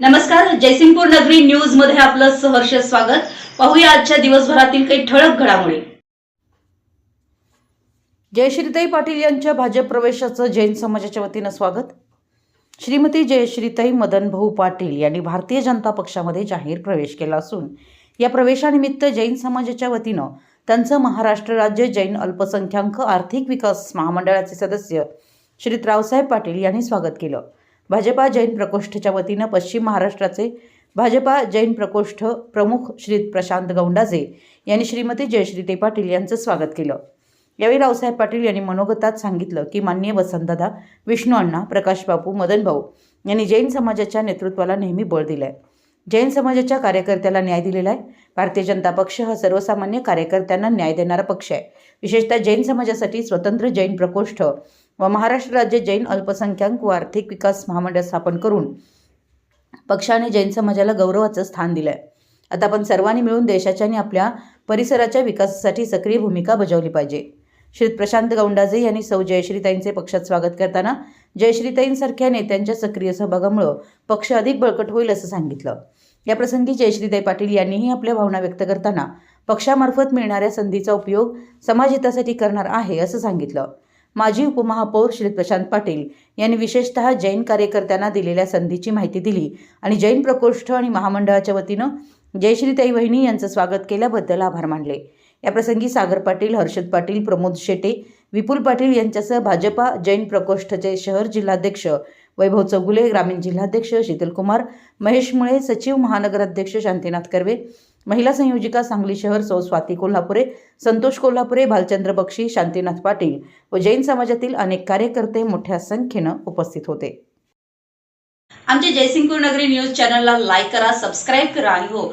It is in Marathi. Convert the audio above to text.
नमस्कार जयसिंगपूर नगरी न्यूजमध्ये आपलं सहर्ष स्वागत. पाहूया आजच्या दिवसभरातील काही ठळक घडामोडी. जयश्रीताई पाटील यांच्या भाजप प्रवेशाचं जैन समाजाच्या वतीनं स्वागत. श्रीमती जयश्रीताई मदन भाऊ पाटील यांनी भारतीय जनता पक्षामध्ये जाहीर प्रवेश केला असून या प्रवेशानिमित्त जैन समाजाच्या वतीनं त्यांचं महाराष्ट्र राज्य जैन अल्पसंख्याक आर्थिक विकास महामंडळाचे सदस्य श्री रावसाहेब पाटील यांनी स्वागत केलं. भाजपा जैन प्रकोष्ठच्या वतीनं पश्चिम महाराष्ट्राचे भाजपा जैन प्रकोष्ठ प्रमुख श्री प्रशांत गौंडाजे यांनी श्रीमती जयश्री ते पाटील यांचं स्वागत केलं. यावेळी रावसाहेब पाटील यांनी मनोगतात सांगितलं की माननीय वसंतदादा विष्णू अण्णा प्रकाश बापू मदन भाऊ यांनी जैन समाजाच्या नेतृत्वाला नेहमी बळ दिलंय. जैन समाजाच्या कार्यकर्त्याला न्याय दिलेला आहे. भारतीय जनता पक्ष हा सर्वसामान्य कार्यकर्त्यांना न्याय देणारा पक्ष आहे. विशेषतः जैन समाजासाठी स्वतंत्र जैन प्रकोष्ठ व महाराष्ट्र राज्य जैन अल्पसंख्याक व आर्थिक विकास महामंडळ स्थापन करून पक्षाने जैन समाजाला गौरवाचं स्थान दिलं आहे आता आपण सर्वांनी मिळून देशाच्या आणि आपल्या परिसराच्या विकासासाठी सक्रिय भूमिका बजावली पाहिजे. श्री प्रशांत गौंडाजे यांनी सौ जयश्रीताईंचे पक्षात स्वागत करताना जयश्रीताईंसारख्या नेत्यांच्या सक्रिय सहभागामुळं पक्ष अधिक बळकट होईल असं सांगितलं. याप्रसंगी जयश्रीताई पाटील यांनीही आपल्या भावना व्यक्त करताना पक्षामार्फत मिळणाऱ्या संधीचा उपयोग समाजहितासाठी करणार आहे असं सांगितलं. माजी उपमहापौर श्री प्रशांत पाटील यांनी विशेषतः जैन कार्यकर्त्यांना दिलेल्या संधीची माहिती दिली आणि जैन प्रकोष्ठ आणि महामंडळाच्या वतीनं जयश्रीताई वहिनी यांचं स्वागत केल्याबद्दल आभार मानले. याप्रसंगी सागर पाटील हर्षद पाटील प्रमोद शेटे विपुल पाटील यांच्यासह भाजपा जैन प्रकोष्ठचे शहर जिल्हाध्यक्ष वैभव चौगुले ग्रामीण जिल्हाध्यक्ष शीतलकुमार महेश मुळे सचिव महानगराध्यक्ष शांतीनाथ कर्वे महिला संयोजिका सांगली शहर सौ स्वाती कोल्हापुरे संतोष कोल्हापुरे भालचंद्र बक्षी शांतीनाथ पाटील व जैन समाजातील अनेक कार्यकर्ते मोठ्या संख्येनं उपस्थित होते. आमच्या जयसिंगपूर नगरी न्यूज चॅनलला लाईक करा सबस्क्राईब करा आणि हो